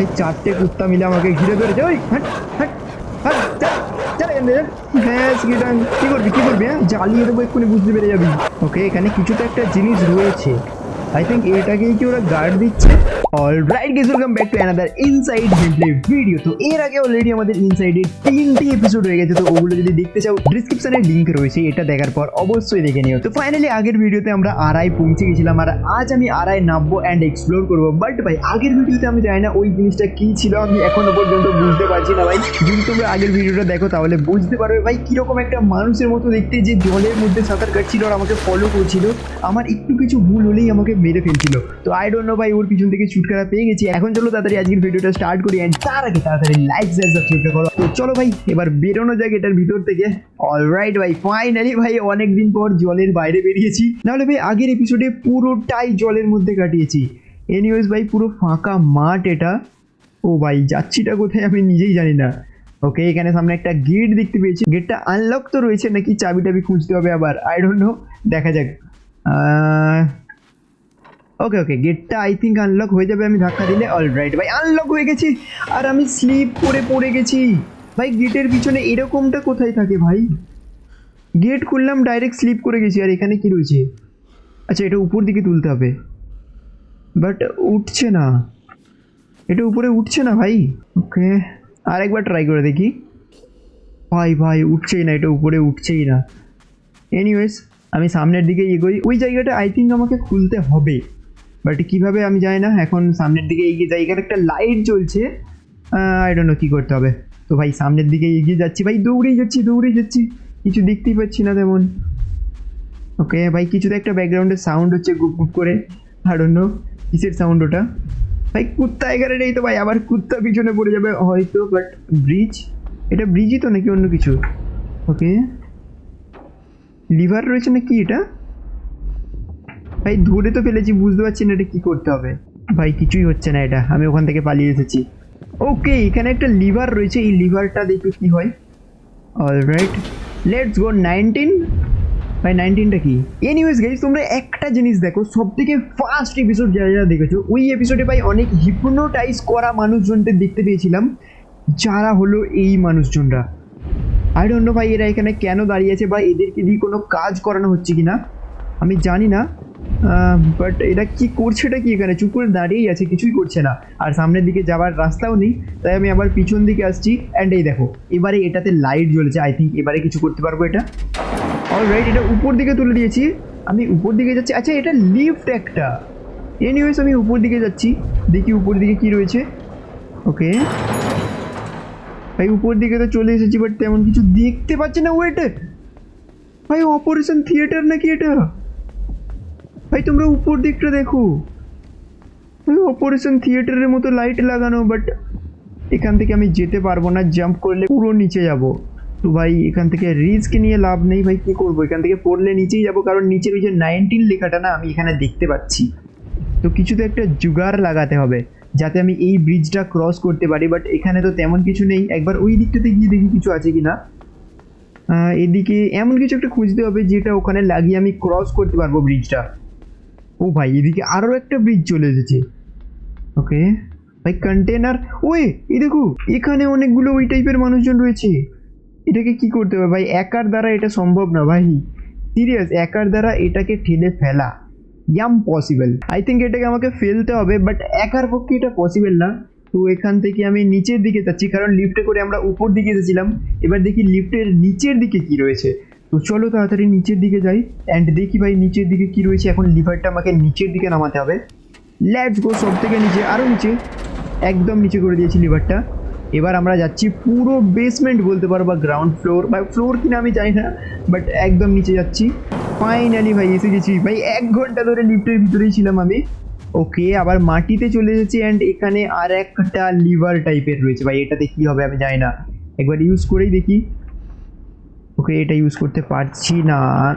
এই চারটে কুত্তা মিলে আমাকে ঘিরে ধরেছে, ওই হ্যাঁ চল। হ্যাঁ গিটাং কি করবি কি করবি হ্যাঁ? জ্বালিয়ে দেবো, এক্ষুনি বুঝতে পেরে যাবি। ওকে, এখানে কিছু তো একটা জিনিস রয়েছে। আই থিঙ্ক এটাকেই কি ওরা গার্ড দিচ্ছে? All right guys welcome back to another inside gameplay video তো এর আগে অলরেডি আমাদের ইনসাইডের তিনটি এপিসোড হয়ে গেছে, তো ওগুলো যদি দেখতে চাও ডিসক্রিপশনে লিংক রয়েছে, এটা দেখার পর অবশ্যই দেখে নিও। তো ফাইনালি আগের ভিডিওতে আমরা আড়াই পৌঁছে গেছিলাম, আর আজ আমি আড়াই নামবো অ্যান্ড এক্সপ্লোর করব। বাট ভাই, আগের ভিডিওতে আমি জানি না ওই জিনিসটা কি ছিল, আমি এখনও পর্যন্ত বুঝতে পারছি না ভাই। যদি তোমরা আগের ভিডিওটা দেখো, তাহলে বুঝতে পারবে ভাই, কীরকম একটা মানুষের মতো দেখতে, যে জলের মধ্যে সাঁতার কাটছিল আর আমাকে ফলো করছিল। আমার একটু কিছু ভুল হলেই আমাকে মেরে ফেলছিল। তো আই ডোন্ট নো ভাই, ওর পিছন থেকে ছুটকারা পেয়ে গেছি। এখন চলো তাড়াতাড়ি আজকের ভিডিওটা স্টার্ট করি অ্যান্ড তার আগে তাড়াতাড়ি লাইক শেয়ার সাবস্ক্রাইব করো। তো চলো ভাই, এবার বেরোনো যাক এটার ভিতর থেকে। অলরাইট ভাই ফাইনালি ভাই, অনেকদিন পর জলের বাইরে বেরিয়েছি। নাহলে ভাই, আগের এপিসোডে পুরোটাই জলের মধ্যে কাটিয়েছি। এনিওয়েজ ভাই, পুরো ফাঁকা মাঠ এটা। ও ভাই, যাচ্ছিটা কোথায় আমি নিজেই জানি না। ওকে এখানে সামনে একটা গেট দেখতে পেয়েছি। গেটটা আনলক তো রয়েছে, নাকি চাবি টাবি খুঁজতে হবে আবার? আই ডোন্ট নো দেখা যাক। ওকে ওকে গেটটা আই থিঙ্ক আনলক হয়ে যাবে, আমি ধাক্কা দিলে অল রাইট ভাই আনলক হয়ে গেছি, আর আমি স্লিপ করে পড়ে গেছি। ভাই গেটের পিছনে এরকমটা কোথায় থাকে ভাই? গেট খুললাম ডাইরেক্ট স্লিপ করে গেছি, আর এখানে কি রয়েছে? আচ্ছা এটা উপর দিকে তুলতে হবে। বাট উঠছে না। এটা উপরে উঠছে না ভাই? ওকে আরেকবার ট্রাই করে দেখি। ভাই ভাই, উঠছেই না, এটা উপরে উঠছেই না। এনিওয়েজ আমি সামনের দিকে এগোই। ওই জায়গাটা আই থিঙ্ক আমাকে খুলতে হবে। বাট কীভাবে আমি জানি না, এখন সামনের দিকে এগিয়ে যাই। এখানে একটা লাইট জ্বলছে। আই ডোন্ট নো কী করতে হবে। তো ভাই, সামনের দিকে এগিয়ে যাচ্ছি। ভাই, দৌড়েই যাচ্ছি দৌড়েই যাচ্ছি। কিছু দেখতেই পাচ্ছি না তেমন। ওকে ভাই কিছু তো একটা ব্যাকগ্রাউন্ডের সাউন্ড হচ্ছে গুপ গুপ করে। আর অন্য কিসের সাউন্ড ওটা। ভাই, কুত্তা এখানে নেই তো ভাই। আবার কুত্তা পিছনে পড়ে যাবে হয়তো বাট ব্রিজ এটা ব্রিজই তো নাকি অন্য কিছু? ওকে লিভার রয়েছে না কি এটা? ভাই, ধরে তো ফেলেছি, বুঝতে পারছি না এটা কি করতে হবে। ভাই, কিছুই হচ্ছে না এটা, আমি ওখান থেকে পালিয়ে এসেছি। ওকে এখানে একটা লিভার রয়েছে, এই লিভারটা দেখি কি হয়। অলরাইট লেটস গো নাইনটিন ভাই নাইনটিনটা কি? এনিওয়েজ গাইজ তোমরা একটা জিনিস দেখো সব থেকে ফার্স্ট এপিসোড যারা যারা দেখেছ, ওই এপিসোডে ভাই অনেক হিপনোটাইজ করা মানুষজনদের দেখতে পেয়েছিলাম, যারা হলো এই মানুষজনরা। আই ডোন্ট নো ভাই, এরা এখানে কেন দাঁড়িয়ে আছে বা এদেরকে দিয়ে কোনো কাজ করানো হচ্ছে কি না আমি জানি না। বাট এটা কি করছে, এটা কি এখানে? চুপ করে দাঁড়িয়েই আছে, কিছুই করছে না। আর সামনের দিকে যাওয়ার রাস্তাও নেই, তাই আমি আবার পিছন দিকে আসছি অ্যান্ড এই দেখো, এবারে এটাতে লাইট জ্বলেছে আই থিঙ্ক এবারে কিছু করতে পারব এটা। অল রাইট এটা উপর দিকে তুলে দিয়েছি। আমি উপর দিকে যাচ্ছি। আচ্ছা এটা লিফট একটা। এনিওয়েজ আমি উপর দিকে যাচ্ছি। দেখি উপর দিকে কি রয়েছে। ওকে ভাই, উপর দিকে তো চলে এসেছি বাট তেমন কিছু দেখতে পাচ্ছি না। ওয়েট ভাই অপারেশন থিয়েটার নাকি এটা? ভাই, তোমরা উপর দিকটা দেখো। অপারেশন থিয়েটারের মতো লাইট লাগানো বাট এখান থেকে আমি যেতে পারব না জাম্প করলে পুরো নিচে যাব। তো ভাই, এখান থেকে রিস্ক নিয়ে লাভ নেই, ভাই, কী করব? এখান থেকে পড়লে নিচেই যাব, কারণ নিচের ওই যে নাইনটিন লেখাটা না, আমি এখানে দেখতে পাচ্ছি। তো কিছু তো একটা জুগার লাগাতে হবে, যাতে আমি এই ব্রিজটা ক্রস করতে পারি বাট এখানে তো তেমন কিছু নেই। একবার ওই দিকটাতে গিয়ে দেখি কিছু আছে কি না এদিকে এমন কিছু একটা খুঁজতে হবে, যেটা ওখানে লাগিয়ে আমি ক্রস করতে পারব ব্রিজটা ও ভাই, এদিকে আরও একটা ব্রিজ চলে এসেছে। ওকে ভাই কন্টেনার ওই, এই দেখো, এখানে অনেকগুলো ওই টাইপের মানুষজন রয়েছে। এটাকে কি করতে হবে? ভাই, একার দ্বারা এটা সম্ভব না, ভাই। সিরিয়াস একার দ্বারা এটাকে ঠেলে ফেলা। ইয়াম পসিবল আই থিঙ্ক এটাকে আমাকে ফেলতে হবে বাট একার পক্ষে এটা পসিবল না। তো এখান থেকে আমি নিচের দিকে যাচ্ছি, কারণ লিফটে করে আমরা উপর দিকে এসেছিলাম। এবার দেখি লিফটের নিচের দিকে কি রয়েছে। তো চলো তাড়াতাড়ি নিচের দিকে যাই। অ্যান্ড দেখি ভাই, নিচের দিকে কি রয়েছে। এখন লিভারটা আমাকে নিচের দিকে নামাতে হবে। লেটস গো সব থেকে নিচে আরও নিচে। একদম নিচে করে দিয়েছি লিভারটা এবার আমরা যাচ্ছি পুরো বেসমেন্ট বলতে পারো বা গ্রাউন্ড ফ্লোর বা ফ্লোর কিনা আমি জানি না বাট একদম নিচে যাচ্ছি। ফাইনালি ভাই, এসে গেছি। ভাই, এক ঘণ্টা ধরে লিফটের ভিতরেই ছিলাম আমি। ওকে আবার মাটিতে চলে এসেছি অ্যান্ড এখানে আর একটা লিভার টাইপের রয়েছে। ভাই, এটাতে কি হবে আমি জানি না। একবার ইউজ করেই দেখি। ওকে এটা ইউজ করতে পারছি না।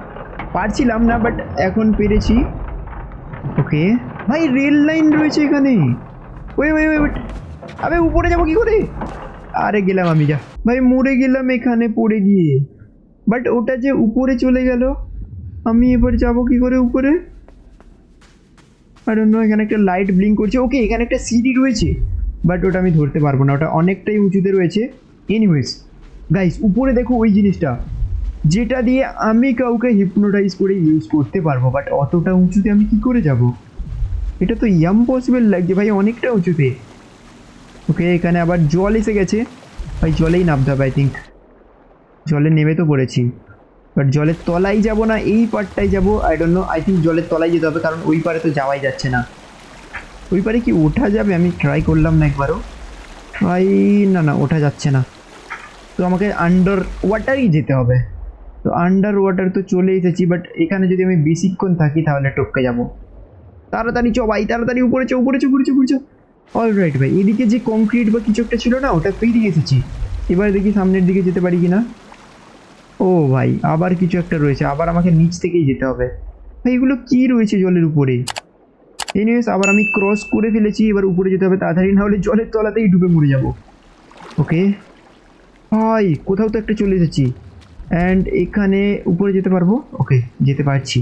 পারছিলাম না বাট এখন পেরেছি। ওকে। ভাই রেল লাইন রয়েছে এখানে। ওই ওই ওই আবে, উপরে যাব কি করে? আরে, গেলাম আমি, যা। ভাই, মরে গেলাম এখানে পড়ে গিয়ে। বাট ওটা যে উপরে চলে গেল, আমি এবার যাব কি করে উপরে? আর অন্য এখানে একটা লাইট ব্লিঙ্ক করছে। ওকে এখানে একটা সিঁড়ি রয়েছে বাট ওটা আমি ধরতে পারব না। ওটা অনেকটাই উঁচুতে রয়েছে। এনিওয়েজ গাইস উপরে দেখো ওই জিনিসটা। যেটা দিয়ে আমি কাউকে হিপনোটাইজ করে ইউজ করতে পারব বাট অতটা উঁচুতে আমি কি করে যাব? এটা তো ইম্পসিবল লাগছে ভাই, অনেকটা উঁচুতে। ওকে এখানে আবার জল এসে গেছে। ভাই, জলেই নামতে হবে আই থিঙ্ক জলে নেমে তো পড়েছি। বাট জলের তলায় যাব না, এই পারটাই যাব I don't know I think জলের তলায় যেতে হবে, কারণ ওই পারে তো যাওয়াই যাচ্ছে না। ওই পারে কি ওঠা যাবে? আমি ট্রাই করলাম না একবারও। ভাই, না না, ওঠা যাচ্ছে না। তো আমাকে আন্ডার ওয়াটারই যেতে হবে। তো আন্ডার ওয়াটার তো চলে এসেছি বাট এখানে যদি আমি বেশিক্ষণ থাকি তাহলে টপকে যাব। তাড়াতাড়ি চ ভাই, তাড়াতাড়ি উপরে চো, উপরে চ উপরে চ অল রাইট ভাই, এদিকে যে কংক্রিট বা কিছু একটা ছিল না, ওটা পেরিয়ে এসেছি। এবার দেখি সামনের দিকে যেতে পারি কি না ও ভাই, আবার কিছু একটা রয়েছে, আবার আমাকে নিচ থেকেই যেতে হবে। ভাই, এগুলো কি রয়েছে জলের উপরে? এনিওয়েজ আবার আমি ক্রস করে ফেলেছি, এবার উপরে যেতে হবে তাড়াতাড়ি, না হলে জলের তলাতেই ডুবে মরে যাব। ওকে ভাই, কোথাও তো একটা চলে এসেছি। অ্যান্ড এখানে উপরে যেতে পারব? ওকে যেতে পারছি।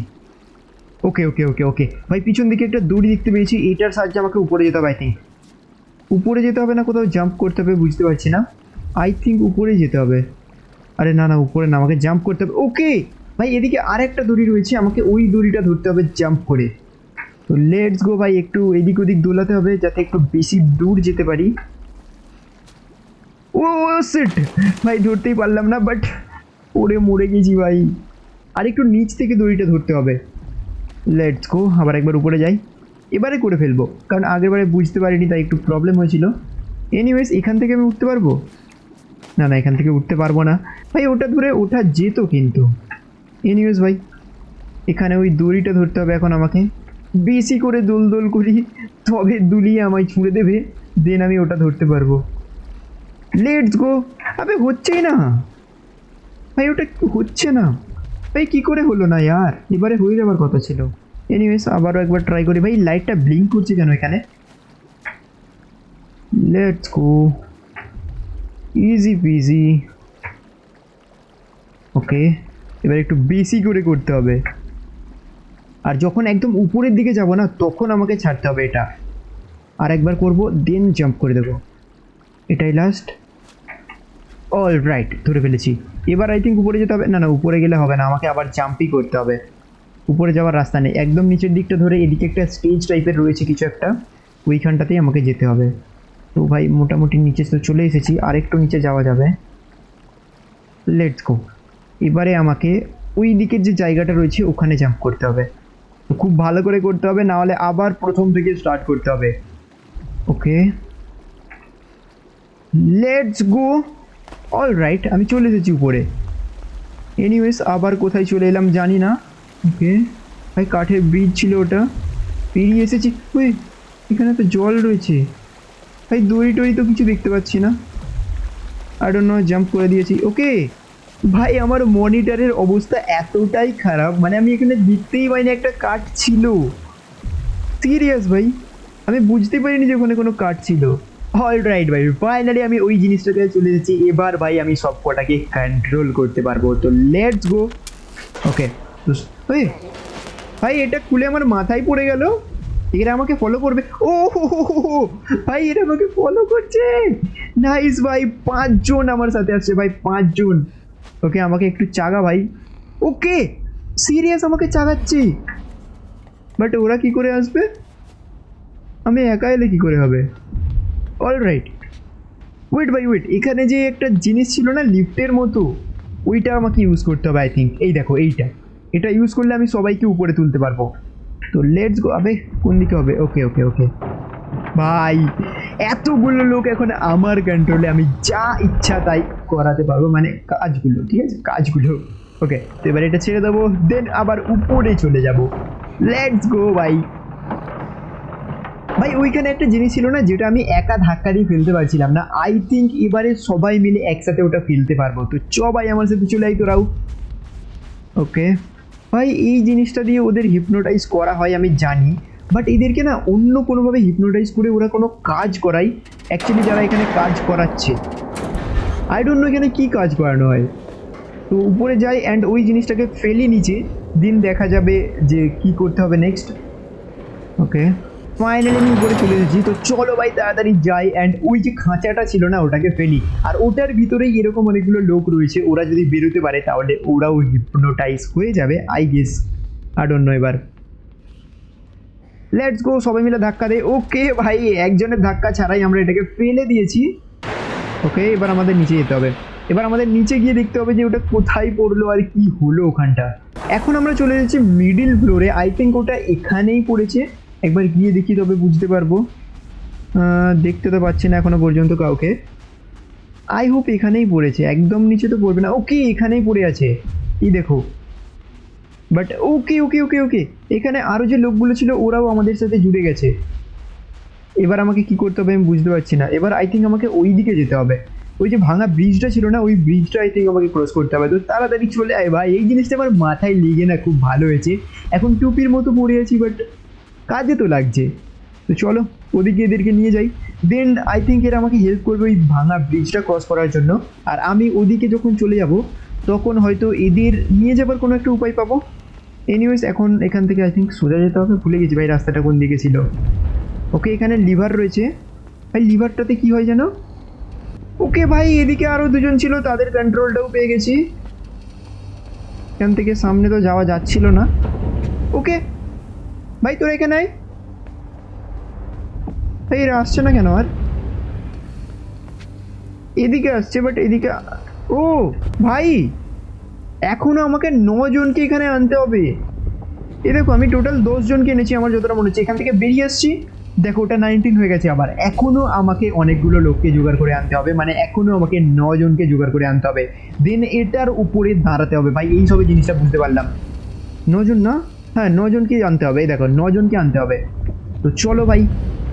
ওকে ওকে ওকে ওকে ভাই, পিছন দিকে একটা দড়ি দেখতে পেয়েছি এইটার সাহায্যে আমাকে উপরে যেতে হবে আই থিঙ্ক উপরে যেতে হবে না, কোথাও জাম্প করতে হবে, বুঝতে পারছি না। আই থিঙ্ক উপরেই যেতে হবে। আরে না না, উপরে না, আমাকে জাম্প করতে হবে। ওকে ভাই, এদিকে আরেকটা দড়ি রয়েছে, আমাকে ওই দড়িটা ধরতে হবে জাম্প করে। তো লেটস গো ভাই, একটু এদিক ওদিক দোলাতে হবে, যাতে একটু বেশি দূর যেতে পারি। ও সেট ভাই, ধরতেই পারলাম না বাট ওরে মরে গেছি ভাই। আর একটু নিচ থেকে দড়িটা ধরতে হবে। লেটস গো আবার একবার উপরে যাই। এবারে করে ফেলব, কারণ আগেরবারে বুঝতে পারিনি, তাই একটু প্রবলেম হয়েছিল। এনিওয়েজ এখান থেকে আমি উঠতে পারব? না না, এখান থেকে উঠতে পারব না। ভাই, ওটা ধরে ওঠা যেত কিন্তু। এনিওয়েজ ভাই, এখানে ওই দড়িটা ধরতে হবে এখন আমাকে। বেশি করে দোল দোল করি, তবে দুলিয়ে আমায় ছুঁড়ে দেবে দেন আমি ওটা ধরতে পারব। লেটস গো আবে, হচ্ছেই না। ভাই, ওটা হচ্ছে না? ভাই, কি করে হলো না ইয়ার? এবারে হয়ে যাবার কথা ছিল। এনিওয়েজ আবারও একবার ট্রাই করি। ভাই লাইটটা ব্লিঙ্ক করছে কেন এখানে? Let's go easy peasy okay এবার একটু বেশি করে করতে হবে। আর যখন একদম উপরের দিকে যাব না, তখন আমাকে ছাড়তে হবে এটা। আর একবার করব দেন জাম্প করে দেবো। এটাই লাস্ট অল রাইট ধরে ফেলেছি। এবার আই থিঙ্ক উপরে যেতে হবে। না না, উপরে গেলে হবে না। আমাকে আবার জাম্পই করতে হবে। উপরে যাওয়ার রাস্তা নেই। একদম নিচের দিকটা ধরে এদিকে একটা স্টেজ টাইপের রয়েছে কিছু একটা। ওইখানটাতেই আমাকে যেতে হবে। তো ভাই, মোটামুটি নিচে তো চলে এসেছি। আর একটু নিচে যাওয়া যাবে। লেটস গো এবারে আমাকে ওই দিকের যে জায়গাটা রয়েছে, ওখানে জাম্প করতে হবে। তো খুব ভালো করে করতে হবে, না হলে আবার প্রথম থেকে স্টার্ট করতে হবে। Okay let's go all right আমি চলে এসেছি উপরে। এনিওয়েজ আবার কোথায় চলে এলাম জানি না। ওকে ভাই, কাঠের ব্রিজ ছিল ওটা। পেরিয়ে এসেছি। ওই, এখানে তো জল রয়েছে। ভাই, দড়ি টড়ি তো কিছু দেখতে পাচ্ছি না। আর নো জাম্প করে দিয়েছি। ওকে ভাই, আমার মনিটরের অবস্থা এতটাই খারাপ। মানে আমি এখানে দেখতেই পাইনি একটা কাঠ ছিল। সিরিয়াস ভাই? আমি বুঝতে পারিনি যে ওখানে কোনো কাঠ ছিল। অল রাইট ভাই ফাইনালি আমি ওই জিনিসটাকে চলে এসেছি। এবার ভাই আমি সব কটাকে কন্ট্রোল করতে পারব। তো লেটস গো ওকে ভাই, এটা খুলে আমার মাথায় পড়ে গেল। এরা আমাকে ফলো করবে। ও ভাই, এরা আমাকে ফলো করছে। নাইস ভাই, পাঁচজন আমার সাথে আসছে, ভাই, পাঁচজন। ওকে আমাকে একটু চাগা, ভাই। ওকে সিরিয়াস আমাকে চাগাচ্ছে। বাট ওরা কি করে আসবে? আমি একা এলে কি করে হবে? All right wait bye wait এখানে যে একটা জিনিস ছিল না, লিফটের মতো, ওইটা আমাকে ইউজ করতে হবে আই থিঙ্ক এই দেখো, এইটা। এটা ইউজ করলে আমি সবাইকে উপরে তুলতে পারব। তো লেটস গো আবে, কোন দিকে হবে? ওকে ওকে ওকে ভাই, এতগুলো লোক এখন আমার কন্ট্রোলে আমি যা ইচ্ছা তাই করাতে পারব। মানে কাজগুলো, ঠিক আছে? কাজগুলো। ওকে তো এবার এটা ছেড়ে দেবো দেন আবার উপরে চলে যাব। লেটস গো ভাই। ভাই, ওইখানে একটা জিনিস ছিল না, যেটা আমি একা ধাক্কা দিয়ে ফেলতে পারছিলাম না। আই থিঙ্ক এবারে সবাই মিলে একসাথে ওটা ফেলতে পারব। তো চ ভাই, আমার সাথে চলে আই তোরাও। ওকে ভাই, এই জিনিসটা দিয়ে ওদের হিপনোটাইজ করা হয়, আমি জানি। বাট এদেরকে না অন্য কোনোভাবে হিপনোটাইজ করে ওরা কোনো কাজ করায়। অ্যাকচুয়ালি যারা এখানে কাজ করাচ্ছে। আই ডোন্ট নো এখানে কী কাজ করানো হয়। তো উপরে যাই অ্যান্ড ওই জিনিসটাকে ফেলি নিচে। দিন দেখা যাবে যে কি করতে হবে নেক্সট ওকে ফাইনালি আমি উপরে চলে এসেছি। তো চলো ভাই, তাড়াতাড়ি যাই। অ্যান্ড ওই যে খাঁচাটা ছিল না, ওটাকে ফেলি। আর ওটার ভিতরেই এরকম অনেকগুলো লোক রয়েছে। ওরা যদি বেরোতে পারে, তাহলে ওরাও হিপনোটাইজ হয়ে যাবে আই গেস আর অন্য এবার। লেটস গো সবাই মিলে ধাক্কা দেয় ওকে ভাই, একজনের ধাক্কা ছাড়াই আমরা এটাকে ফেলে দিয়েছি। ওকে এবার আমাদের নিচে যেতে হবে। এবার আমাদের নিচে গিয়ে দেখতে হবে যে ওটা কোথায় পড়ল আর কি হলো ওখানটা। এখন আমরা চলে এসেছি মিডিল ফ্লোরে আই থিঙ্ক ওটা এখানেই পড়েছে। একবার গিয়ে দেখি তবে বুঝতে পারব। দেখতে তো পাচ্ছি না এখনও পর্যন্ত কাউকে। আই হোপ এখানেই পড়েছে, একদম নিচে তো পড়বে না। ওকে এখানেই পড়ে আছে। এই দেখো। বাট ওকে ওকে ওকে ওকে এখানে আরও যে লোকগুলো ছিল, ওরাও আমাদের সাথে জুড়ে গেছে। এবার আমাকে কি করতে হবে আমি বুঝতে পারছি না। এবার আই থিঙ্ক আমাকে ওই দিকে যেতে হবে। ওই যে ভাঙা ব্রিজটা ছিল না, ওই ব্রিজটা আই থিঙ্ক আমাকে ক্রস করতে হবে। তো তাড়াতাড়ি চলে আয় ভাই। এই জিনিসটা আমার মাথায় লেগে না, খুব ভালো হয়েছে। এখন টুপির মতো পড়ে আছি বাট কাজে তো লাগছে। তো চলো, ওদিকে এদেরকে নিয়ে যাই। দেন আই থিঙ্ক এরা আমাকে হেল্প করবে ওই ভাঙা ব্রিজটা ক্রস করার জন্য। আর আমি ওদিকে যখন চলে যাব, তখন হয়তো এদের নিয়ে যাবার কোনো একটা উপায় পাবো। এনিওয়েজ এখন এখান থেকে আই থিঙ্ক সোজা যেতে হবে। ভুলে গেছি ভাই রাস্তাটা কোন দিকে ছিল। ওকে, এখানে লিভার রয়েছে। ভাই, লিভারটাতে কি হয় যেন ওকে ভাই, এদিকে আরও দুজন ছিল, তাদের কন্ট্রোলটাও পেয়ে গেছি। এখান থেকে সামনে তো যাওয়া যাচ্ছিল না। ওকে ভাই, তোর এখানে ভাই, এরা আসছে না কেন আর? এদিকে আসছে বাট এদিকে ও, ভাই, এখনও আমাকে নজনকে এখানে আনতে হবে। এ দেখো, আমি টোটাল দশ জনকে এনেছি আমার যতটা মনে হচ্ছে। এখান থেকে বেরিয়ে আসছি। দেখো, ওটা নাইনটিন হয়ে গেছে আবার। এখনও আমাকে অনেকগুলো লোককে জোগাড় করে আনতে হবে। মানে এখনও আমাকে জনকে জোগাড় করে আনতে হবে। দেন এটার উপরে দাঁড়াতে হবে। ভাই, এই সবই জিনিসটা বুঝতে পারলাম। নজন না? হ্যাঁ নজনকে আনতে হবে। এই দেখো, নজনকে আনতে হবে। তো চলো ভাই,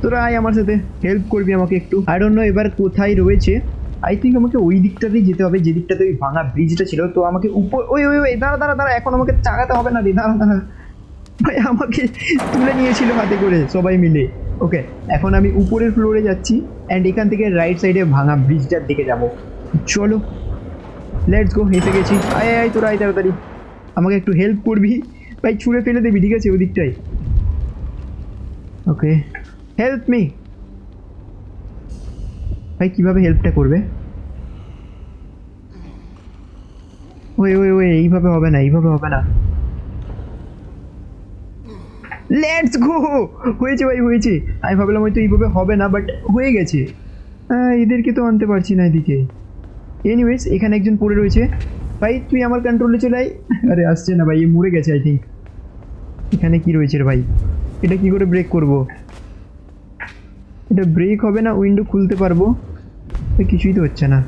তোরা আয় আমার সাথে হেল্প করবি আমাকে একটু। আই ডোন্ট নো এবার কোথায় রয়েছে। আই থিঙ্ক আমাকে ওই দিকটাতেই যেতে হবে, যে দিকটাতে ওই ভাঙা ব্রিজটা ছিল। তো আমাকে উপর ওই ওই ওই, দাঁড়া দাঁড়া দাঁড়া, এখন আমাকে চাগাতে হবে না রে, দাঁড়া দাঁড়া। ভাই, আমাকে তুলে নিয়েছিল হাতে করে, সবাই মিলে। ওকে এখন আমি উপরের ফ্লোরে যাচ্ছি অ্যান্ড এখান থেকে রাইট সাইডে ভাঙা ব্রিজটার দিকে যাব। চলো লেটস গো হেসে গেছি। আয় আয় তোরা আয় তাড়াতাড়ি। আমাকে একটু হেল্প করবি। ভাই ছুঁড়ে ফেলে দিবি ঠিক আছে ওদিকটাই ওকে হেল্প মি ভাই কীভাবে হেল্পটা করবে? ওই ওই ওই এইভাবে হবে না এইভাবে হবে না। লেটস গো হয়েছে ভাই হয়েছে। আমি ভাবলাম হয়তো এইভাবে হবে না বাট হয়ে গেছে। এদেরকে তো আনতে পারছি না এদিকে। এনিওয়েজ এখানে একজন পড়ে রয়েছে। ভাই, তুই আমার কন্ট্রোলে চলে আয়। আরে, আসছে না ভাই, এ মরে গেছে আই থিঙ্ক এখানে কি রয়েছে রে ভাই? এটা কি করে ব্রেক করব? এটা ব্রেক হবে না উইন্ডো খুলতে পারব? কিছুই তো হচ্ছে না।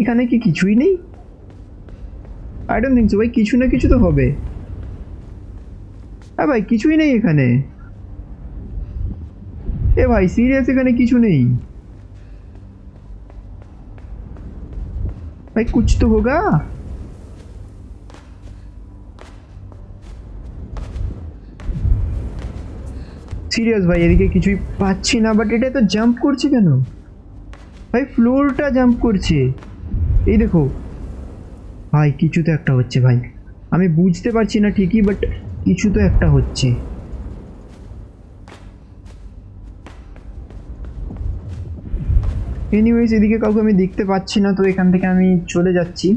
এখানে কি কিছুই নেই? আই ডোন্ট থিঙ্ক সো ভাই, কিছু না কিছু তো হবে। হ্যাঁ ভাই, কিছুই নেই এখানে। এ ভাই সিরিয়াস এখানে কিছু নেই। भाई कुछ तो होगा সিরিয়াস ভাই এদিকে কিছুই পাচ্ছি না বাট এটা তো জাম্প করছে কেন ভাই ফ্লোরটা জাম্প করছে এই দেখো ভাই কিছু তো একটা হচ্ছে ভাই আমি বুঝতে পারছি না ঠিকই বাট কিছু তো একটা হচ্ছে এনিওয়েজ এদিকে কাউকে আমি দেখতে পাচ্ছি না, তো এখান থেকে আমি চলে যাচ্ছি।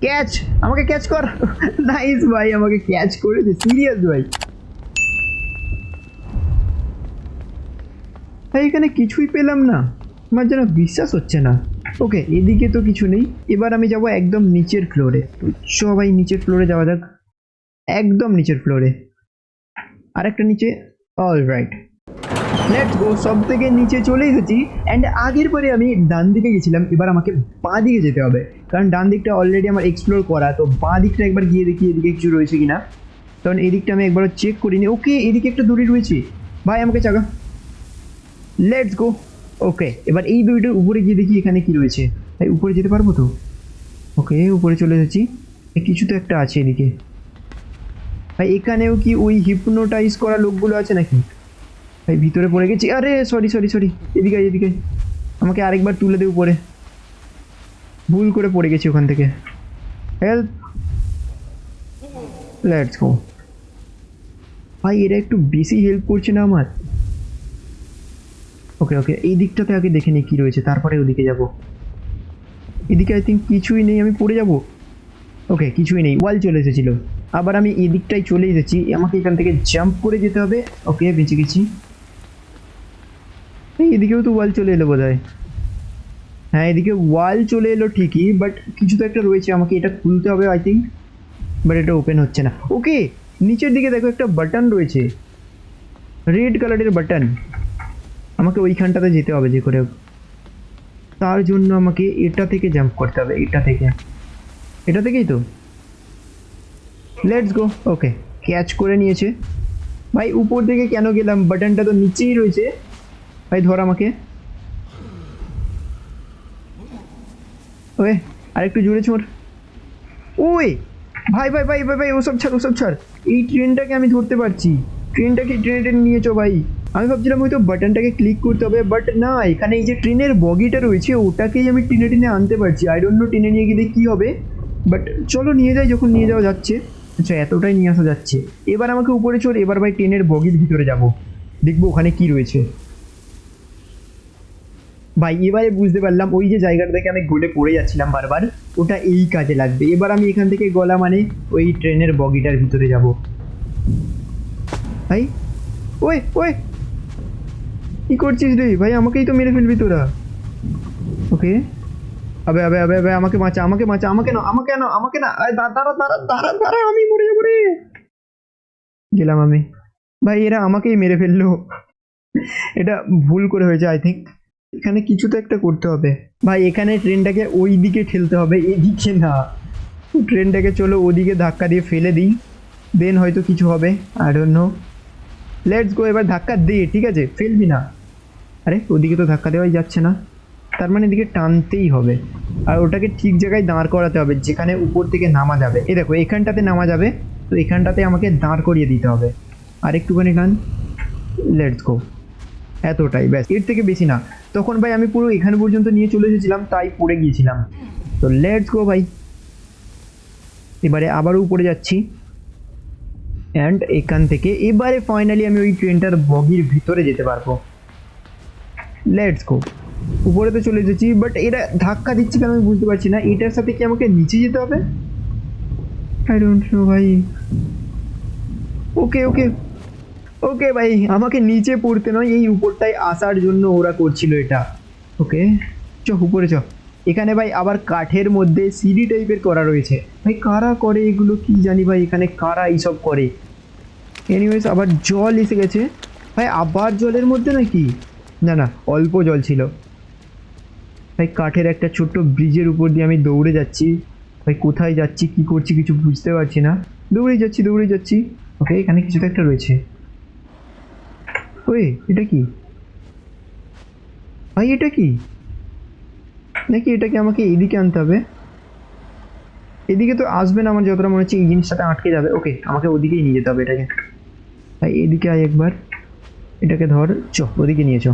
ক্যাচ আমাকে ক্যাচ কর! নাইস ভাই, আমাকে ক্যাচ করেছে সিরিয়াস ভাই। ভাই, এখানে কিছুই পেলাম না। আমার যেন বিশ্বাস হচ্ছে না। ওকে এদিকে তো কিছু নেই। এবার আমি যাব একদম নিচের ফ্লোরে সবাই নিচের ফ্লোরে যাওয়া যাক। একদম নিচের ফ্লোরে আরেকটা নিচে। অল রাইট লেটস গো সব থেকে নিচে চলে এসেছি অ্যান্ড আগের পরে আমি ডান দিকে গেছিলাম, এবার আমাকে বাঁ দিকে যেতে হবে, কারণ ডান দিকটা অলরেডি আমার এক্সপ্লোর করা, তো বাঁ দিকটা একবার গিয়ে দেখি এদিকে কিছু রয়েছে কিনা। কারণ এদিকটা আমি একবারও চেক করিনি। ওকে এদিকে একটা দড়ি রয়েছে। ভাই, আমাকে চাকা লেটস গো ওকে এবার এই দড়িটার উপরে গিয়ে দেখি এখানে কি রয়েছে। ভাই, উপরে যেতে পারব তো? ওকে উপরে চলে এসেছি কিছু তো একটা আছে এদিকে। ভাই, এখানেও কি ওই হিপনোটাইজ করা লোকগুলো আছে নাকি? ভাই ভিতরে পড়ে গেছি। আরে সরি সরি সরি এদিকে এদিকে। আমাকে আরেকবার তুলে দে উপরে। ভুল করে পড়ে গেছি ওখান থেকে। হেল্প লেটস গো ভাই, এরা একটু বেশি হেল্প করছে না আমার? ওকে ওকে এই দিকটাতে আগে দেখে নিই কী রয়েছে, তারপরে ওদিকে যাব। এদিকে আই থিঙ্ক কিছুই নেই, আমি পড়ে যাব। ওকে কিছুই নেই। ওয়াল চলে এসেছিল। আবার আমি এদিকটাই চলে এসেছি। আমাকে এখান থেকে জাম্প করে যেতে হবে। ওকে বেঁচে গেছি। এদিকেও তো ওয়াল চলে এলো বোধ হ্যাঁ এদিকে ওয়াল চলে এলো ঠিকই বাট কিছু তো একটা রয়েছে, আমাকে এটা খুলতে হবে আই থিঙ্ক বাট এটা ওপেন হচ্ছে না। ওকে নিচের দিকে দেখো একটা বাটন রয়েছে। রেড কালারের বাটন আমাকে ওইখানটাতে যেতে হবে যে করে তার জন্য আমাকে এটা থেকে জাম্প করতে হবে, এটা থেকে। এটা থেকেই তো। লেটস গো ওকে ক্যাচ করে নিয়েছে। ভাই, উপর থেকে কেন গেলাম? বাটনটা তো নিচেই রয়েছে। ভাই, ধর আমাকে। ওয়ে আরেকটু জোরে ছোঁড় ওই, ভাই ভাই ভাই ভাই ভাই, ওসব ছাড় ওসব ছাড়। এই ট্রেনটাকে আমি ধরতে পারছি। ট্রেনটাকে ট্রেনে টেনে নিয়েছো ভাই। আমি ভাবছিলাম হয়তো বাটনটাকে ক্লিক করতে হবে, বাট না, এখানে এই যে ট্রেনের বগিটা রয়েছে, ওটাকেই আমি টেনে টেনে আনতে পারছি। আই ডোন্ট নো টেনে নিয়ে গেলে কী হবে। বাট চলো নিয়ে যাই, যখন নিয়ে যাওয়া যাচ্ছে। আচ্ছা এতটাই নিয়ে আসা যাচ্ছে। এবার আমাকে উপরে চড়, এবার ভাই ট্রেনের বগির ভিতরে যাব। দেখব ওখানে কি রয়েছে। ভাই, এবারে বুঝতে পারলাম ওই যে জায়গাটা থেকে আমি গলে পড়ে যাচ্ছিলাম বারবার। ওটা এই কাজে লাগবে। এবার আমি এখান থেকে গলা মানে ওই ট্রেনের বগিটার ভিতরে যাব। ভাই, ওই ওই। কি করছিস রে? ভাই, আমাকেই তো মেরে ফেলবি তোরা। ওকে? আবে আবে আবে আবে, আমাকে বাঁচা আমাকে বাঁচা, আমাকে না আমাকে না আমাকে না। দাঁড়া দাঁড়া দাঁড়া দাঁড়া আমি মরে যাব রে। গেলাম আমি। ভাই, এরা আমাকেই মেরে ফেলল। এটা ভুল করে হয়েছে আই থিঙ্ক এখানে কিছু তো একটা করতে হবে। ভাই, এখানে ট্রেনটাকে ওই দিকে ঠেলতে হবে এদিকে না। ট্রেনটাকে চলো ওদিকে ধাক্কা দিয়ে ফেলে দিই দেন হয়তো কিছু হবে। ডোন্ট নো লেটস গো এবার ধাক্কা দে, ঠিক আছে? ফেলবি না। আরে, ওদিকে তো ধাক্কা দেওয়াই যাচ্ছে না। তার মানে এদিকে টানতেই হবে। আর ওটাকে ঠিক জায়গায় দাঁড় করাতে হবে, যেখানে উপর থেকে নামা যাবে। এ দেখো, এখানটাতে নামা যাবে, তো এখানটাতে আমাকে দাঁড় করিয়ে দিতে হবে। আর একটুখানি টান। লেটস গো এতটাই ব্যাস। এর থেকে বেশি না। তখন ভাই আমি পুরো এখানে পর্যন্ত নিয়ে চলে এসেছিলাম তাই পড়ে গিয়েছিলাম। তো লেটস গো ভাই। এবারে আবারও উপরে যাচ্ছি। অ্যান্ড এখান থেকে এবারে ফাইনালি আমি ওই ট্রেনটার বগির ভিতরে যেতে পারব। লেটস গো উপরে তো চলে এসেছি বাট এটা ধাক্কা দিচ্ছি কেন আমি বুঝতে পারছি না। এটার সাথে কি আমাকে নিচে যেতে হবে? আই ডোন্ট নো ভাই। ওকে ওকে ওকে ভাই, আমাকে নিচে পড়তে নয়, এই উপরটায় আসার জন্য ওরা করছিল এটা। ওকে চ উপরে চ এখানে ভাই, আবার কাঠের মধ্যে সিঁড়ি টাইপের করা রয়েছে। ভাই, কারা করে এগুলো? কি জানি ভাই, এখানে কারা এইসব করে? এনিওয়েজ আবার জল এসে গেছে। ভাই, আবার জলের মধ্যে নাকি? না না, অল্প জল ছিল। ভাই, কাঠের একটা ছোট্ট ব্রিজের উপর দিয়ে আমি দৌড়ে যাচ্ছি। ভাই, কোথায় যাচ্ছি, কি করছি, কিছু বুঝতে পারছি না। দৌড়ে যাচ্ছি দৌড়ে যাচ্ছি। ওকে এখানে কিছু তো একটা রয়েছে। ওই এটা কি? ভাই, এটা কি? নাকি এটাকে আমাকে এদিকে আনতে হবে? এদিকে তো আসবে না আমার যতটা মনে হচ্ছে এই জিনিসটাতে আটকে যাবে। ওকে, আমাকে ওদিকেই নিয়ে যেতে হবে এটাকে। ভাই, এদিকে আয় একবার। এটাকে ধর, চ, ওদিকে নিয়ে চ।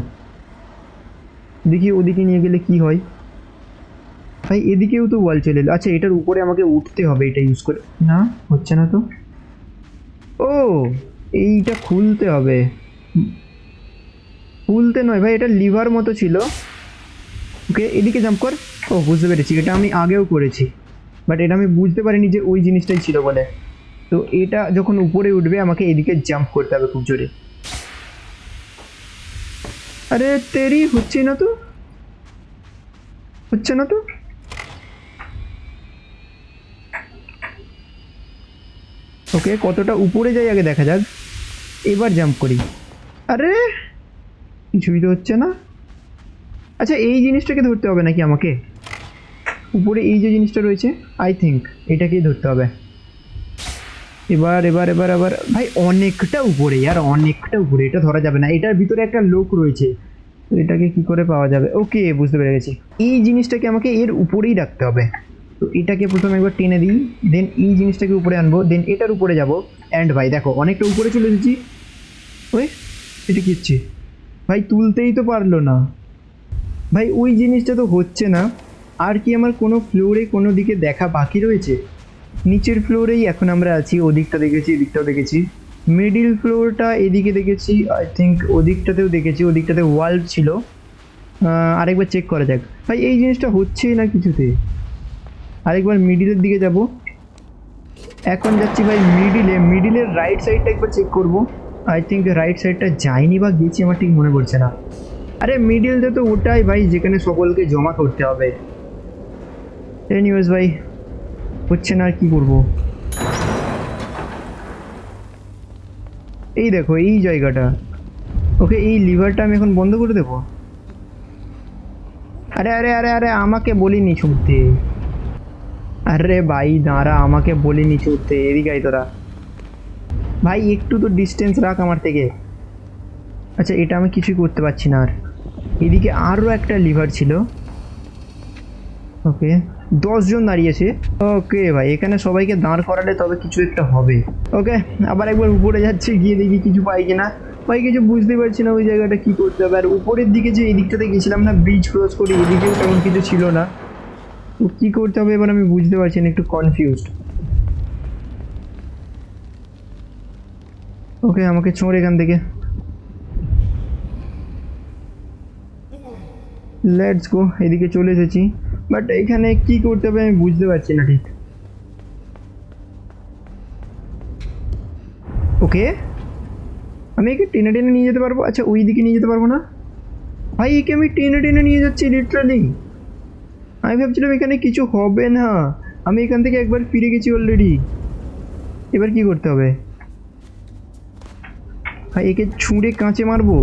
দেখি ওদিকে নিয়ে গেলে কি হয়। ভাই, এদিকেও তো ওয়াল চলে এলো। আচ্ছা এটার উপরে আমাকে উঠতে হবে এটা ইউজ করে। না, হচ্ছে না তো। ও, এইটা খুলতে হবে। খুলতে নয় ভাই, এটা লিভার মতো ছিল। ওকে এদিকে জাম্প কর। ও, বুঝতে পেরেছি, এটা আমি আগেও করেছি। বাট এটা আমি বুঝতে পারিনি যে ওই জিনিসটাই ছিল বলে। তো এটা যখন উপরে উঠবে, আমাকে এদিকে জাম্প করতে হবে খুব জোরে। আরে, তেরি, হচ্ছে না তো? হচ্ছে না তো? ওকে কতটা উপরে যাই আগে দেখা যাক। এবার জাম্প করি। আরে! কিছুই তো হচ্ছে না? আচ্ছা এই জিনিসটাকে ধরতে হবে নাকি আমাকে? উপরে এই যে জিনিসটা রয়েছে আই থিঙ্ক এটাকেই ধরতে হবে। এবার এবার এবার এবার, ভাই, অনেকটা উপরে আর অনেকটা উপরে, এটা ধরা যাবে না। এটার ভিতরে একটা লোক রয়েছে, তো এটাকে কি করে পাওয়া যাবে? ওকে বুঝতে পেরে গেছি। এই জিনিসটাকে আমাকে এর উপরেই রাখতে হবে। তো এটাকে প্রথমে একবার টেনে দিই দেন এই জিনিসটাকে উপরে আনব দেন এটার উপরে যাব। অ্যান্ড ভাই, দেখো, অনেকটা উপরে চলে এসেছি। ওই, এটা কি হচ্ছে? ভাই, তুলতেই তো পারল না। ভাই, ওই জিনিসটা তো হচ্ছে না। আর কি আমার কোনো ফ্লোরে কোনো দিকে দেখা বাকি রয়েছে? নিচের ফ্লোরেই এখন আমরা আছি, ওদিকটা দেখেছি, এদিকটাও দেখেছি। মিডিল ফ্লোরটা এদিকে দেখেছি আই থিঙ্ক ওদিকটাতেও দেখেছি, ওদিকটাতে ওয়াল ছিল। আরেকবার চেক করা যাক। ভাই, এই জিনিসটা হচ্ছেই না কিছুতে। আরেকবার মিডিলের দিকে যাব। এখন যাচ্ছি ভাই মিডিলে মিডিলের রাইট সাইডটা একবার চেক করব। আই থিঙ্ক রাইট সাইডটা যায়নি বা গেছি আমার ঠিক মনে পড়ছে না। আরে মিডিলতে তো ওটাই ভাই, যেখানে সকলকে জমা করতে হবে। নিউজ ভাই, হচ্ছে না আর কি করব। এই দেখো, এই জায়গাটা। ওকে, এই লিভারটা আমি এখন বন্ধ করে দেবো? আরে আরে আরে আরে, আমাকে বলিনি ছুটতে। আরে ভাই, দাঁড়া, আমাকে বলিনি ছুটতে, এদিকে তোরা। ভাই, একটু তো ডিস্টেন্স রাখ আমার থেকে। আচ্ছা এটা আমি কিছুই করতে পারছি না আর। এদিকে আরও একটা লিভার ছিল। ওকে, দশজন দাঁড়িয়েছে। ওকে ভাই, এখানে সবাইকে দাঁড় করালে তবে কিছু একটা হবে। ওকে, আবার একবার উপরে যাচ্ছে, গিয়ে দেখি কিছু পাই কিনা। ভাই, কিছু বুঝতে পারছি না ওই জায়গাটা কি করতে হবে। আর উপরের দিকে যে এই দিকটাতে গেছিলাম না ব্রিজ ক্রস করে, এদিকেও তেমন কিছু ছিল না। তো কী করতে হবে এবার আমি বুঝতে পারছি না, একটু কনফিউজড ওকে, আমাকে ছোঁড় এখান থেকে। লেটস গো এদিকে চলে এসেছি। বাট এখানে কি করতে হবে আমি বুঝতে পারছি না ঠিক। ওকে? আমি একে টেনে টেনে নিয়ে যেতে পারব? আচ্ছা ওই দিকে নিয়ে যেতে পারব না? ভাই, একে আমি টেনে টেনে নিয়ে যাচ্ছি লিটারালি আমি ভাবছিলাম এখানে কিছু হবে না। আমি এখান থেকে একবার ফিরে গেছি অলরেডি এবার কি করতে হবে? ভাই, একে ছুঁড়ে কাঁচে মারবো?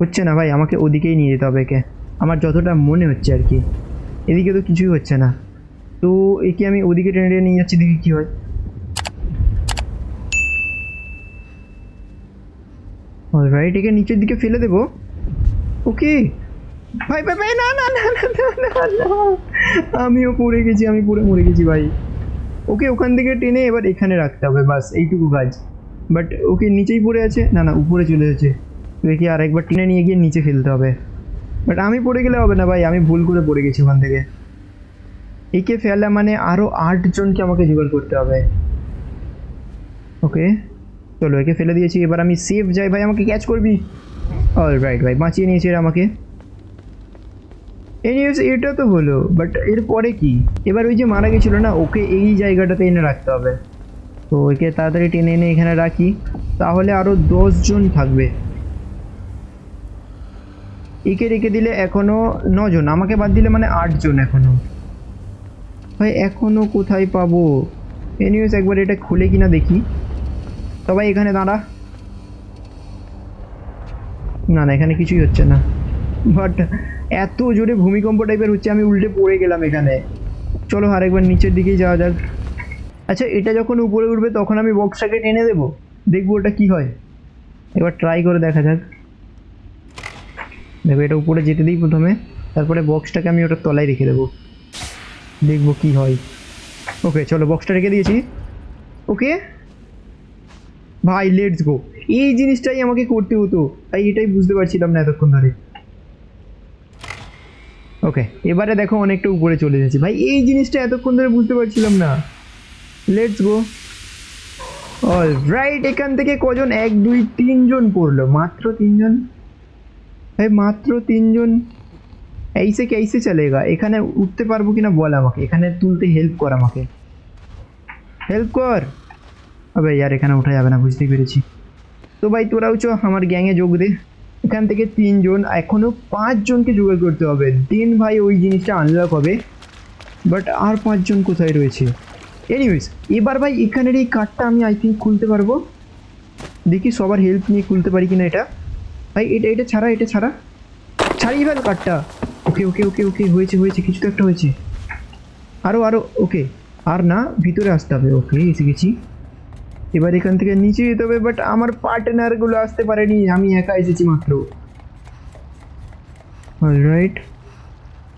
হচ্ছে না ভাই, আমাকে ওদিকেই নিয়ে যেতে হবে একে। আমার যতটা মনে হচ্ছে আর কি। এদিকে তো কিছুই হচ্ছে না। তো একে আমি ওদিকে টেনে টেনে নিয়ে যাচ্ছি, দেখি কী হয়। রাইট একে নিচের দিকে ফেলে দেবো। ওকে। ভাই ভাই ভাই, না না না না না না আমিও পড়ে গেছি, আমি পুরো মরে গেছি ভাই। ওকে ওখান থেকে টেনে এবার এখানে রাখতে হবে, বাস, এইটুকু কাজ। বাট ওকে নিচেই পড়ে আছে? না না, উপরে চলে আছে তো আর একবার টেনে নিয়ে গিয়ে নিচে ফেলতে হবে। বাট আমি পড়ে গেলে হবে না ভাই, আমি ভুল করে পড়ে গেছি ওখান থেকে। একে ফেলা মানে আরও আটজনকে আমাকে জোগাড় করতে হবে। ওকে চলো একে ফেলে দিয়েছি। এবার আমি সেফ যাই। ভাই, আমাকে ক্যাচ করবি? অল রাইট ভাই, বাঁচিয়ে নিয়েছে এরা আমাকে। এনিওয়েজ এটা তো হলো বাট এরপরে কি? এবার ওই যে মারা গেছিল না, ওকে এই জায়গাটাতে এনে রাখতে হবে। তো ওকে তাড়াতাড়ি টেনে এনে এখানে রাখি। তাহলে আরও জন থাকবে। একে রেখে দিলে এখনও নজন। আমাকে বাদ দিলে মানে আটজন এখনও ভাই এখনও কোথায় পাবো? এনিওয়েজ একবার এটা খুলে কিনা দেখি। সবাই এখানে দাঁড়া। না না, এখানে কিছুই হচ্ছে না। বাট এত জোরে ভূমিকম্প টাইপের হচ্ছে, আমি উল্টে পড়ে গেলাম এখানে। চলো আরেকবার নিচের দিকেই যাওয়া যাক। আচ্ছা এটা যখন উপরে উঠবে, তখন আমি বক্সটাকে টেনে দেবো। দেখব ওটা কি হয়। এবার ট্রাই করে দেখা যাক। দেখো, এটা উপরে যেতে দিই প্রথমে। তারপরে বক্সটাকে আমি ওটার তলায় রেখে দেবো। দেখব কি হয়। ওকে চলো বক্সটা রেখে দিয়েছি। ওকে ভাই লেটস গো এই জিনিসটাই আমাকে করতে হতো। তাই এটাই বুঝতে পারছিলাম না এতক্ষণ ধরে। ওকে এবারে দেখো অনেকটা উপরে চলে যাচ্ছে ভাই, এই জিনিসটা এতক্ষণ ধরে বুঝতে পারছিলাম না। লেটস গো অল রাইট এখান থেকে কজন? এক, দুই, তিনজন পড়ল মাত্র তিনজন? ভাই মাত্র তিনজন? এইসে কেসে চলেগা। এখানে উঠতে পারব কিনা বল আমাকে। এখানে তুলতে হেল্প কর আমাকে। হেল্প কর। আবে यार এখানে ওঠা যাবে না, বুঝতেই পেরেছি। তো ভাই, তোরাও চ, আমার গ্যাংয়ে যোগ দে। এখান থেকে তিনজন এখনও পাঁচজনকে জোগাড় করতে হবে। দিন ভাই, ওই জিনিসটা আনলক হবে। বাট আর পাঁচজন কোথায় রয়েছে? এনিওয়েজ এবার ভাই এখানের এই কার্ডটা আমি আই থিঙ্ক খুলতে পারব। দেখি সবার হেল্প নিয়ে খুলতে পারি কিনা এটা। ভাই, এটা এটা ছাড়া এটা ছাড়া। ছাড়িয়ে ফেল কার্ডটা ওকে ওকে ওকে ওকে হয়েছে হয়েছে, কিছু তো একটা হয়েছে। আরও আরও ওকে আর না, ভিতরে আসতে হবে। ওকে এসে গেছি। এবার এখান থেকে নিচে যেতে হবে বাট আমার পার্টনারগুলো আসতে পারেনি। আমি একা এসেছি মাত্র। রাইট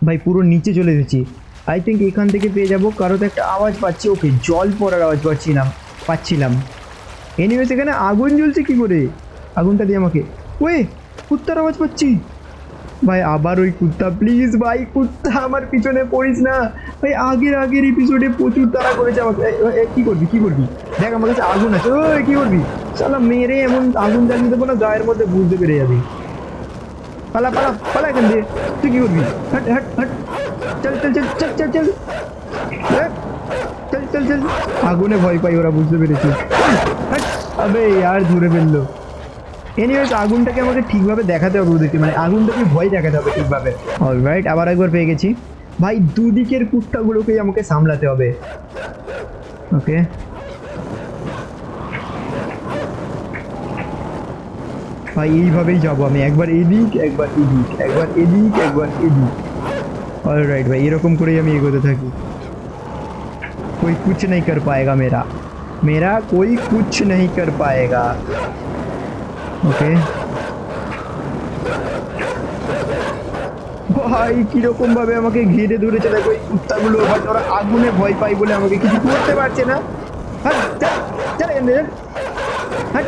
ভাই, পুরো নিচে চলে এসেছি আই থিঙ্ক এখান থেকে পেয়ে যাব। কারও তো একটা আওয়াজ পাচ্ছি। ওকে, জল পড়ার আওয়াজ পাচ্ছিলাম পাচ্ছিলাম। এনিওয়েজ এখানে আগুন জ্বলছে কি করে? আগুনটা দিয়ে আমাকে। ওয়ে, কুত্তার আওয়াজ পাচ্ছি। ভাই, আবার ওই কুত্তা প্লিজ ভাই, কুত্তা আমার পিছনে পড়িস না। ভাই, আগের আগের এপিসোডে প্রচুর তারা করেছে আমাকে। কি করবি কি করবি? দেখ আমার কাছে আগুন আছে। ও কি করবি? সালা মেরে এমন আগুন জ্বালিয়ে দেবো না, গায়ের মধ্যে বুঝতে পেরে যাবি। পালা পালা পালা এখান দিয়ে। তুই কি করবি? Hot hot hot. চল চল চল চল চল চল। হট, চল চল চল। আগুনে ভয় পাই ওরা বুঝতে পেরেছি। আবে আর ধরে ফেলল। এনিওয়েজ আগুনটাকে আমাকে ঠিকভাবে দেখাতে হবে ওদেরকে। মানে আগুনটাকে ভয় দেখাতে হবে ঠিকভাবে। অলরাইট আবার একবার পেয়ে গেছি। ভাই দুদিকের কুত্তাগুলোকেই আমাকে সামলাতে হবে। ওকে ভাই এইভাবেই যাবো আমি একবার এদিক একবার এদিক একবার এদিক একবার এদিক অলরাইট ভাই এরকম করেই আমি এগোতে থাকি कोई कुछ नहीं कर पाएगा मेरा मेरा कोई कुछ नहीं कर पाएगा ওকে ভাই কিরকম ভাবে আমাকে ঘিরে ধরেছে দেখো এই কুত্তাগুলো বাট ওরা আগুনে ভয় পাই বলে আমাকে কিছু করতে পারছে না হাট চল চল এখান থেকে, চল। হাট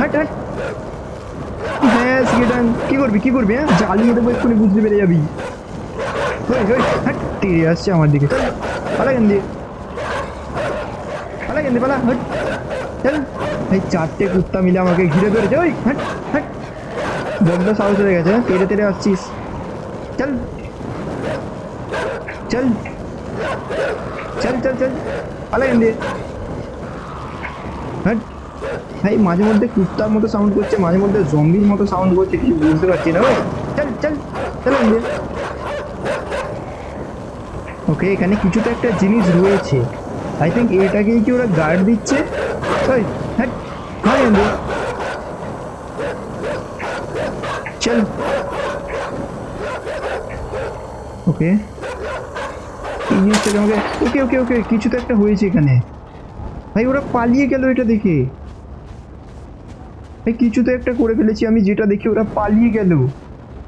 হাট হাট হ্যাঁ সিগেটান কি করবি কি করবি হ্যাঁ? জ্বালিয়ে দেবো এক্ষুনি বুঝতে পেরে যাবি। হই হই হাট, তীরে আসছে আমার দিকে। চল পালা কেন দিয়ে পালা কেন দিয়ে পালা, হট। চল। এই চারটে কুত্তা মিলে আমাকে ঘিরে ধরেছে। ওই, হাট হাট। বড্ড সাহস হয়ে গেছে। হ্যাঁ? তেড়ে তেড়ে আসছিস। চল। চল। চল চল চল। পালা কেন দিয়ে হাট। ভাই মাঝে মধ্যে কুত্তার মতো সাউন্ড করছে, মাঝে মধ্যে জম্বির মতো সাউন্ড করছে, কিছু বুঝতে পারছি না। ভাই চল চল চল ওকে এখানে কিছু তো একটা জিনিস রয়েছে। আই থিঙ্ক এটাকেই কি ওরা গার্ড দিচ্ছে? হ্যাট হ্যাঁ চল। ওকে ওকে ওকে ওকে কিছু তো একটা হয়েছে এখানে। ভাই, ওরা পালিয়ে গেল এটা দেখে। কিছু তো একটা করে ফেলেছি, আমি যেটা দেখে ওরা পালিয়ে গেল।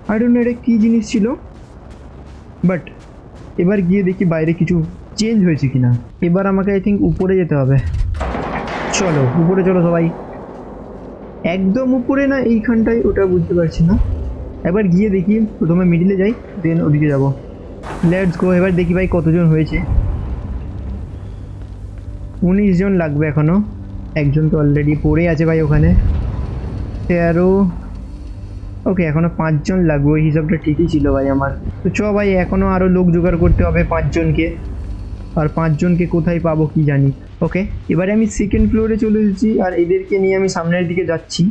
আই ডোন্ট এটা কী জিনিস ছিল। বাট এবার গিয়ে দেখি বাইরে কিছু চেঞ্জ হয়েছে কিনা। এবার আমাকে আই থিঙ্ক উপরে যেতে হবে। চলো, উপরে চলো সবাই। একদম উপরে না, এইখানটায়, ওটা বুঝতে পারছি না। একবার গিয়ে দেখি, প্রথমে মিডিলে যাই দেন ওদিকে যাব। লেটস গো এবার দেখি ভাই কতজন হয়েছে। উনিশ জন লাগবে এখনও একজন তো অলরেডি পড়ে আছে ভাই ওখানে। তেরো। ওকে এখনও পাঁচজন লাগবে, ওই হিসাবটা ঠিকই ছিল ভাই আমার। তো চ ভাই, এখনও আরও লোক জোগাড় করতে হবে পাঁচজনকে। আর পাঁচজনকে কোথায় পাবো কি জানি। ওকে এবারে আমি সেকেন্ড ফ্লোরে চলে এসেছি, আর এদেরকে নিয়ে আমি সামনের দিকে যাচ্ছি।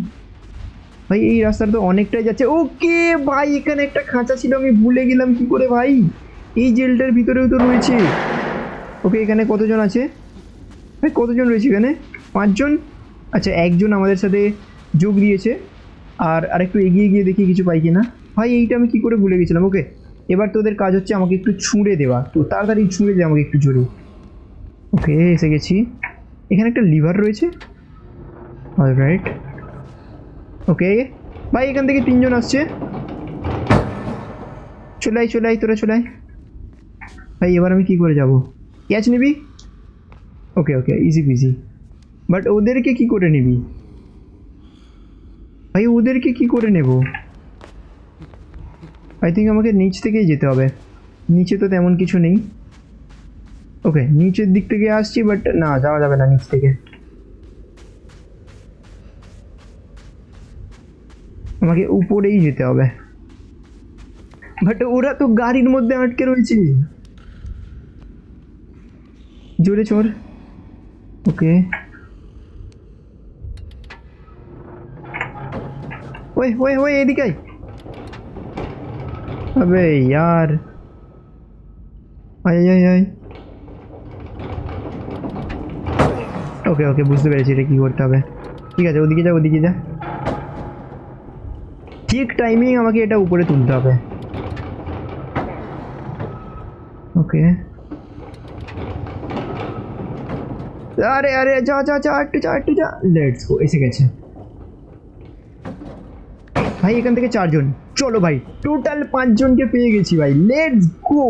ভাই, এই রাস্তাটা তো অনেকটাই যাচ্ছে। ওকে ভাই, এখানে একটা খাঁচা ছিল, আমি ভুলে গেলাম কি করে ভাই। এই জেলটার ভিতরেও তো রয়েছে। ওকে এখানে কতজন আছে? ভাই, কতজন রয়েছে এখানে? পাঁচজন? আচ্ছা একজন আমাদের সাথে যোগ দিয়েছে। আর আরেকটু এগিয়ে গিয়ে দেখি কিছু পাই কিনা। ভাই, এইটা আমি কি করে ভুলে গেছিলাম? ওকে, এবার তোদের কাজ হচ্ছে আমাকে একটু ছুঁড়ে দেওয়া। তো তাড়াতাড়ি ছুঁড়ে দে আমাকে একটু জোরে। ওকে, এসে গেছি। এখানে একটা লিভার রয়েছে। রাইট ওকে, ভাই, এখান থেকে তিনজন আসছে। চলে আয় চলে আয় তোরা চলে আয় ভাই, এবার আমি কি করে যাব? ক্যাচ নিবি? Okay okay easy peasy but ওদেরকে কি করে নিবি? ভাই, ওদেরকে কি করে নেব? আই থিঙ্ক আমাকে নিচ থেকেই যেতে হবে। নিচে তো তেমন কিছু নেই। ওকে নিচের দিক থেকে আসছি বাট না, যাওয়া যাবে না নিচ থেকে। আমাকে উপরেই যেতে হবে। বাট ওরা তো গাড়ির মধ্যে আটকে রয়েছে। জোরে চোর ওকে ওই ওই ওই এদিকে আবে यार আয় আয় আয় ওকে ওকে বুঝতে পেরেছি এটা কী করতে হবে ঠিক আছে ওদিকে যা ওদিকে যা ঠিক টাইমিং আমাকে এটা উপরে তুলতে হবে ওকে আরে আরে যা যা যা একটু যা একটু যা লেটস গো এসে গেছে ভাই, এখান থেকে চারজন। চলো ভাই টোটাল পাঁচজনকে পেয়ে গেছি ভাই। লেটস গো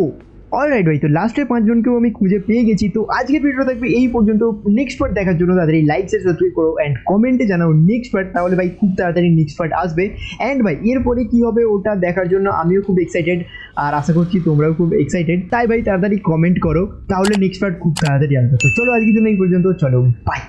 অলরাইট ভাই, তো লাস্টের পাঁচজনকেও আমি খুঁজে পেয়ে গেছি। তো আজকের ভিডিওটা থাকবে এই পর্যন্ত। নেক্সট পার্ট দেখার জন্য তাদের এই লাইক শেয়ার সাবস্ক্রাইব করো অ্যান্ড কমেন্টে জানাও নেক্সট পার্ট তাহলে ভাই, খুব তাড়াতাড়ি নেক্সট পার্ট আসবে। অ্যান্ড ভাই, এরপরে কী হবে ওটা দেখার জন্য আমিও খুব এক্সাইটেড আর আশা করছি তোমরাও খুব এক্সাইটেড তাই ভাই, তাড়াতাড়ি কমেন্ট করো। তাহলে নেক্সট পার্ট খুব তাড়াতাড়ি আসবে। তো চলো আজকের জন্য এই পর্যন্ত। চলো বাই